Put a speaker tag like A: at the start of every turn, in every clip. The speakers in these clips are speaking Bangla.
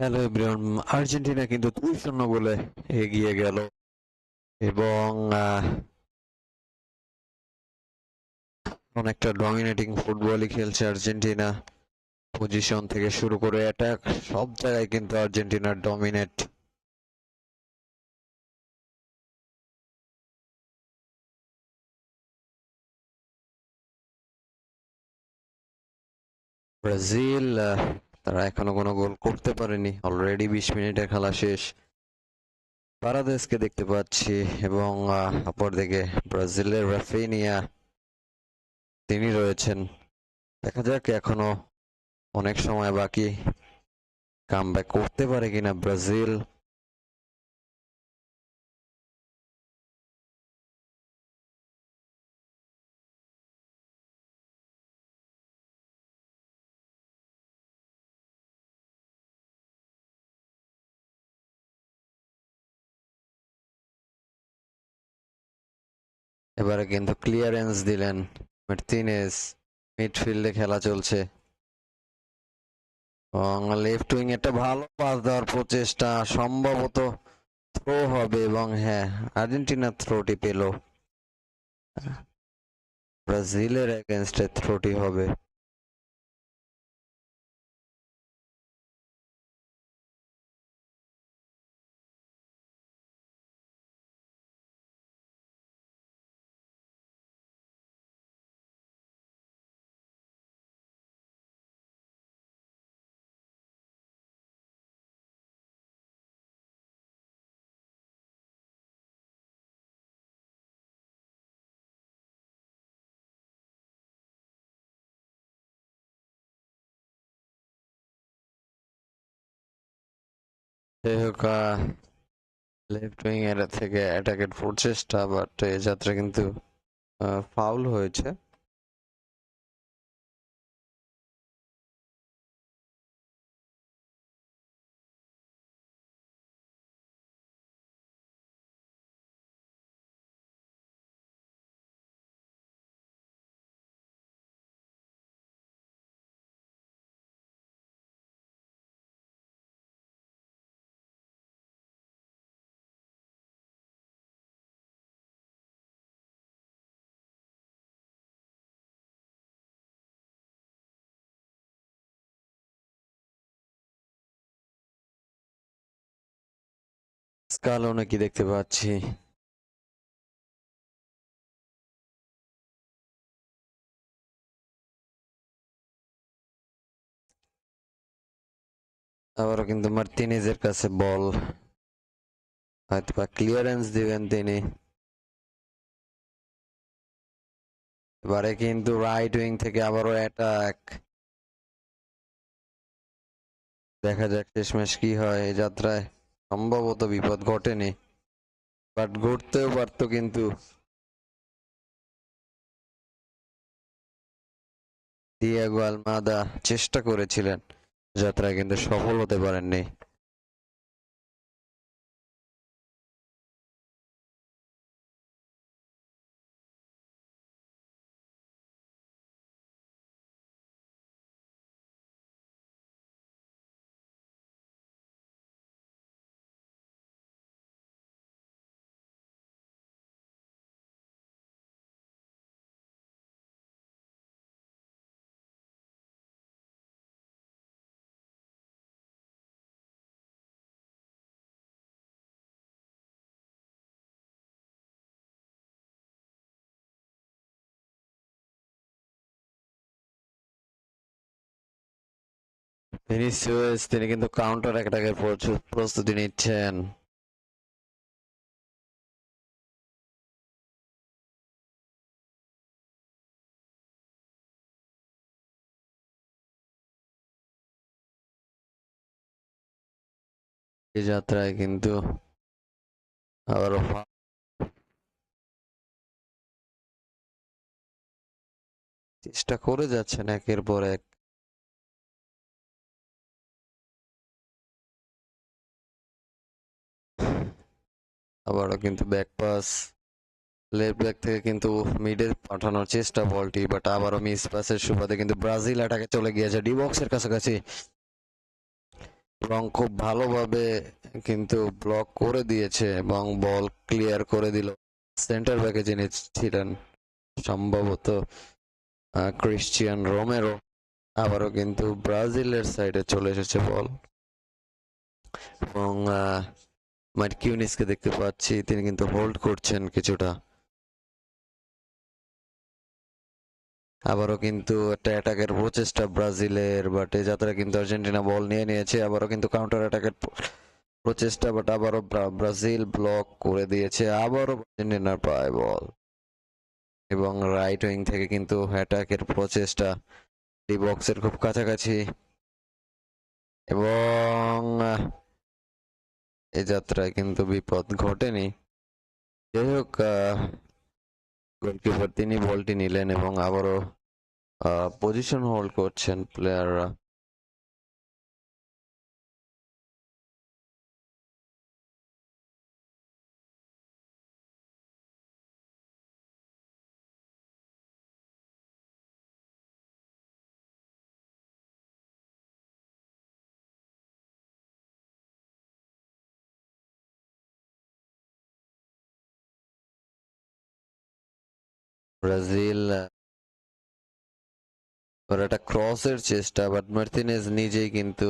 A: হ্যালো এভরিওয়ান, আর্জেন্টিনা কিন্তু দুই শূন্য গোলে এগিয়ে গেল এবং অনেকটা ডমিনেটিং ফুটবলই খেলছে আর্জেন্টিনা। পজিশন থেকে শুরু করে অ্যাটাক সব জায়গায় কিন্তু আর্জেন্টিনার ডমিনেট ব্রাজিল তারা এখনও কোনো গোল করতে পারেনি। অলরেডি বিশ মিনিটের খেলা শেষ। বারাদেশকে দেখতে পাচ্ছি এবং অপরদিকে ব্রাজিলের রাফিনিয়া, তিনি রয়েছেন। দেখা যাক এখনও অনেক সময় বাকি কামব্যাক করতে পারে কিনা ব্রাজিল। এবারে কিন্তু ক্লিয়ারেন্স দিলেন মার্টিনেস মিডফিল্ডে খেলা চলছে। এবং লেফট উইং একটা ভালো পাস দেওয়ার প্রচেষ্টা, সম্ভবত থ্রো হবে এবং হ্যাঁ আর্জেন্টিনা থ্রোটি পেল। ব্রাজিলের এগেনস্টে থ্রোটি হবে। যাই হোক লেফট উইং এর থেকে অ্যাটাকের প্রচেষ্টা বাট এ যাত্রা কিন্তু ফাউল হয়েছে। স্কালোনে কি দেখতে পাচ্ছি। আবারও কিন্তু মার্টিনেজের কাছে বল। হয়তো বা ক্লিয়ারেন্স দিবেন তিনি। এবারে কিন্তু রাইট উইং থেকে আবারও অ্যাটাক দেখা যাক শেষমেশ কি হয় এই যাত্রায়। সম্ভবত বিপদ ঘটেনি বাট ঘটতেও পারতো কিন্তু। দিয়াগো আলমাদা চেষ্টা করেছিলেন, যাত্রায় কিন্তু সফল হতে পারেননি। ভিনিসিয়াস তিনি কিন্তু কাউন্টার অ্যাটাকের প্রচুর প্রস্তুতি নিচ্ছেন এই যাত্রায় কিন্তু আবারও চেষ্টা করে যাচ্ছেন একের পর এক। আবারও কিন্তু ব্যাক পাস লেফট ব্যাক থেকে কিন্তু মিডে পাঠানোর চেষ্টা বলটি বাট আবারও মিস পাসের সুবাদে কিন্তু ব্রাজিল অ্যাটাকে চলে গিয়েছে ডি বক্সের কাছাকাছি। এবং খুব ভালোভাবে কিন্তু ব্লক করে দিয়েছে এবং বল ক্লিয়ার করে দিল। সেন্টার ব্যাকে যিনি ছিলেন সম্ভবত ক্রিশ্চিয়ান রোমেরো আবারও কিন্তু ব্রাজিলের সাইডে চলে এসেছে বল এবং মার্কিউনিসকে দেখতে পাচ্ছি, তিনি কিন্তু হোল্ড করছেন কিছুটা। আবারও কিন্তু একটা অ্যাটাকের প্রচেষ্টা ব্রাজিলের বাট এ যাত্রা কিন্তু আর্জেন্টিনা বল নিয়ে নিয়েছে, আবারও কিন্তু কাউন্টার অ্যাটাকের প্রচেষ্টা বাট আবারও ব্রাজিল ব্লক করে দিয়েছে, আবারও আর্জেন্টিনার পায় বল। এবং রাইট উইং থেকে কিন্তু অ্যাটাকের প্রচেষ্টা ডি বক্সের খুব কাছাকাছি। এবং এ যাত্রায় কিন্তু বিপদ ঘটেনি। যাই হোক গোলকিপার তিনি বলটি নিলেন এবং আবারও পজিশন হোল্ড করছেন প্লেয়াররা ব্রাজিল একটা ক্রসের চেষ্টা বাট মার্তিনেজ নিজেই কিন্তু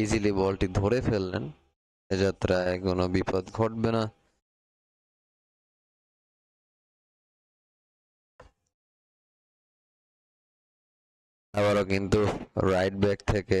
A: ইজিলি বলটি ধরে ফেললেন। এ যাত্রায় কোনো বিপদ ঘটবে না। আবারও কিন্তু রাইট ব্যাক থেকে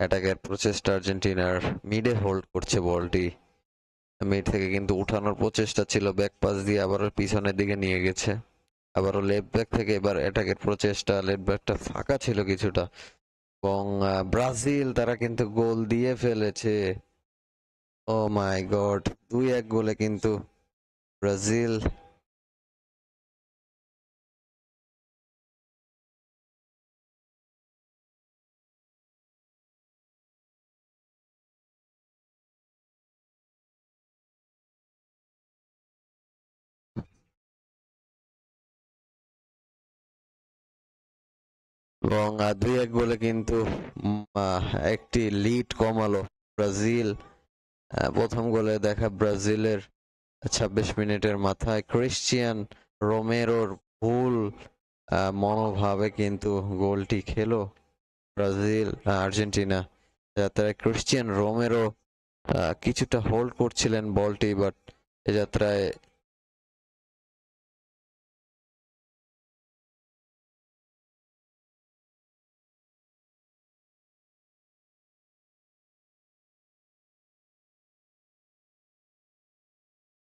A: অ্যাটাকের প্রচেষ্টা আর্জেন্টিনার মিডে হোল্ড করছে বলটি মিড থেকে কিন্তু উঠানোর প্রচেষ্টা ছিল ব্যাক পাস দিয়ে আবারও পিছনের দিকে নিয়ে গেছে। আবারও লেফট ব্যাক থেকে এবার অ্যাটাকের প্রচেষ্টা, লেফট ব্যাকটা ফাঁকা ছিল কিছুটা। এবং ব্রাজিল তারা কিন্তু গোল দিয়ে ফেলেছে। ও মাই গড দুই এক গোলে কিন্তু ব্রাজিল এবং দুই এক গোলে কিন্তু একটি লিড কমালো ব্রাজিল। প্রথম গোলে দেখা ব্রাজিলের ছাব্বিশ মিনিটের মাথায় ক্রিশ্চিয়ান রোমেরোর ভুল মনোভাবে কিন্তু গোলটি খেলো ব্রাজিল, আর্জেন্টিনা। যাত্রায় ক্রিশ্চিয়ান রোমেরো কিছুটা হোল্ড করছিলেন বলটি, বাট এ যাত্রায়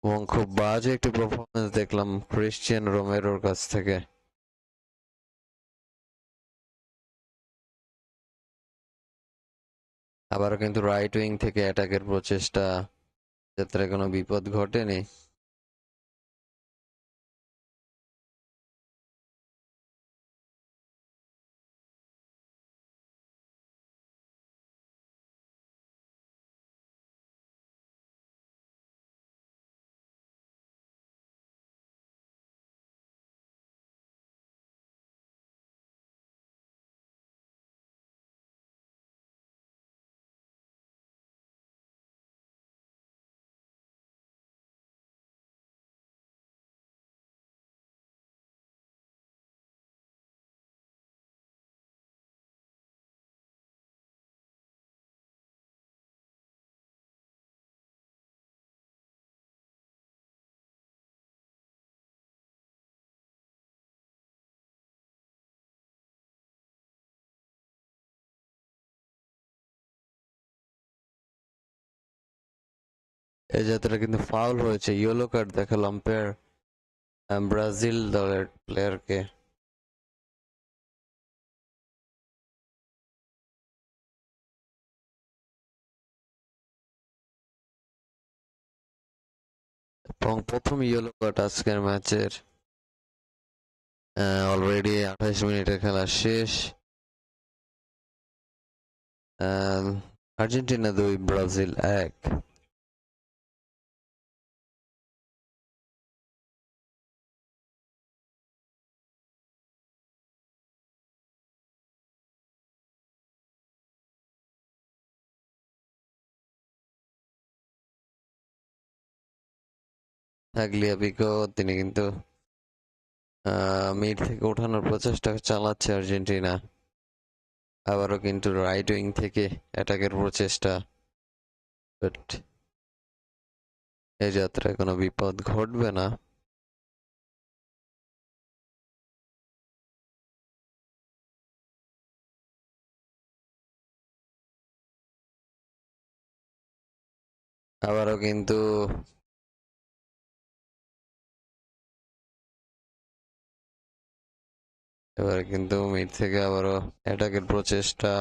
A: এবং খুব বাজে একটি পারফরমেন্স দেখলাম ক্রিশ্চিয়ান রোমেরোর কাছ থেকে। আবারও কিন্তু রাইট উইং থেকে অ্যাটাকের প্রচেষ্টা যাতে কোনো বিপদ ঘটেনি। এই যাত্রা কিন্তু ফাউল হয়েছে। ইয়েলো কার্ড দেখাল আম্পায়ার ব্রাজিল দলের প্লেয়ারকে এবং প্রথম ইয়েলো কার্ড আজকের ম্যাচের অলরেডি আঠাশ মিনিটের খেলা শেষ। আর্জেন্টিনা দুই, ব্রাজিল এক। তাগলিয়াপিকো তিনি কিন্তু মিড থেকে ওঠানোর প্রচেষ্টা চালাচ্ছে আর্জেন্টিনা। আবারও কিন্তু রাইট উইং থেকে অ্যাটাকের প্রচেষ্টা। বাট এই যাত্রায় কোনো বিপদ ঘটবে না। আবারও কিন্তু এবার কিন্তু মিড থেকে আবারও অ্যাটাকের প্রচেষ্টা।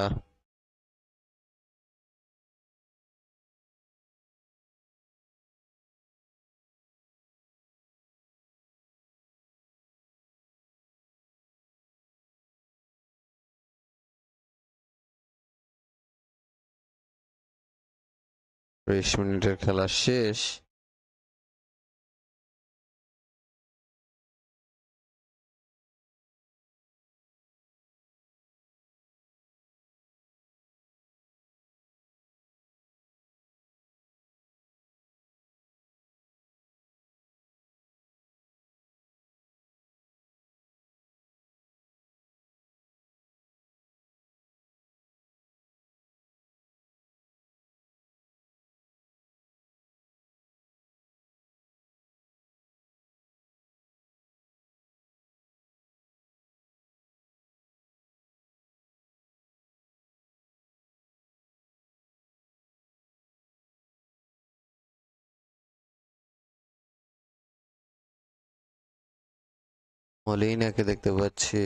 A: ত্রিশ মিনিটের খেলা শেষ। মলিনাকে দেখতে পাচ্ছি।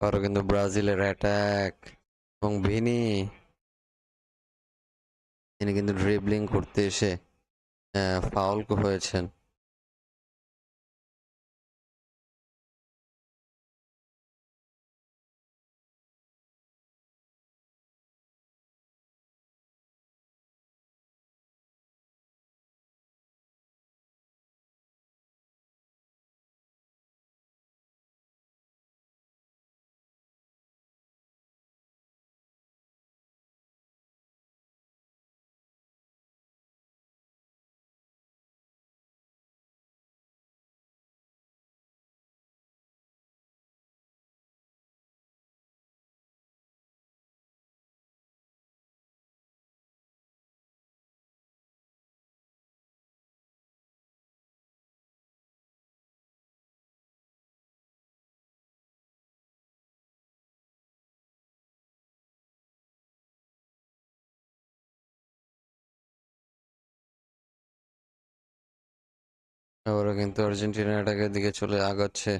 A: আবারও কিন্তু ব্রাজিলের অ্যাটাক এবং ভিনি। তিনি কিন্তু ড্রিবলিং করতে এসে ফাউল হয়েছেন। আবারও কিন্তু আর্জেন্টিনা অ্যাটাকের দিকে চলে আগাচ্ছে।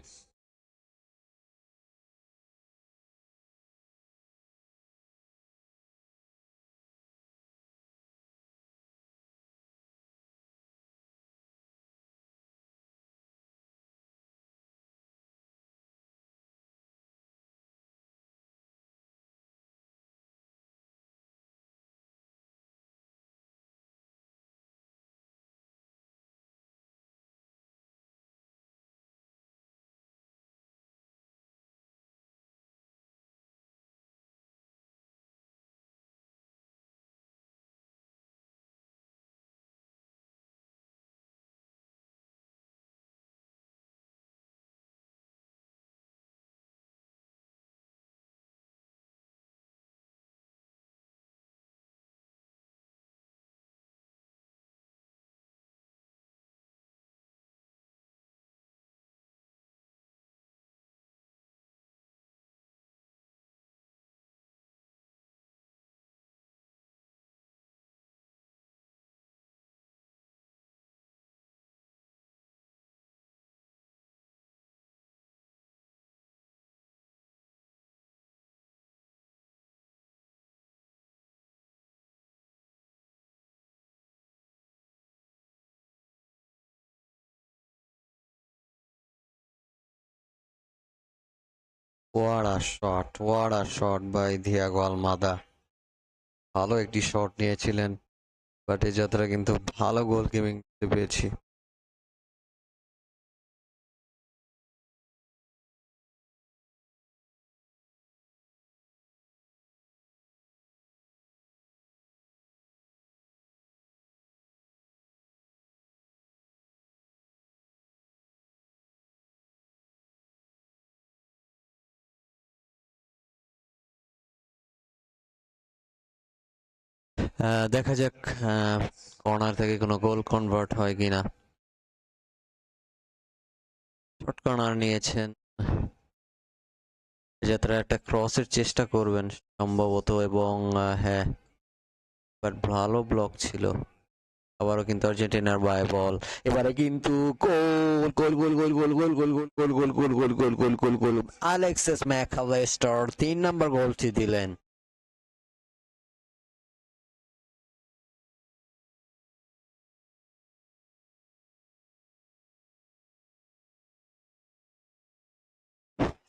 A: What a shot what a shot by ধিয়া Thiago Almada ভালো একটি শট নিয়েছিলেন বাট এ যাত্রা কিন্তু ভালো গোল গেমিং পেয়েছি। দেখা যাক কর্নার থেকে কোনো গোল কনভার্ট হয় কিনা শর্ট কর্নার নিয়েছেন যাত্রা একটা ক্রসের চেষ্টা করবেন সম্ভবত এবং হ্যাঁ বাট ভালো ব্লক ছিল আবারও কিন্তু আর্জেন্টিনার বাই বল এবারে কিন্তু গোল গোল গোল গোল গোল গোল গোল গোল গোল গোল গোল গোল গোল গোল গোল গোল আলেক্সিস ম্যাকঅ্যালিস্টার তিন নম্বর গোলটি দিলেন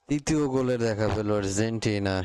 A: তৃতীয় গোলের দেখা পেল আর্জেন্টিনা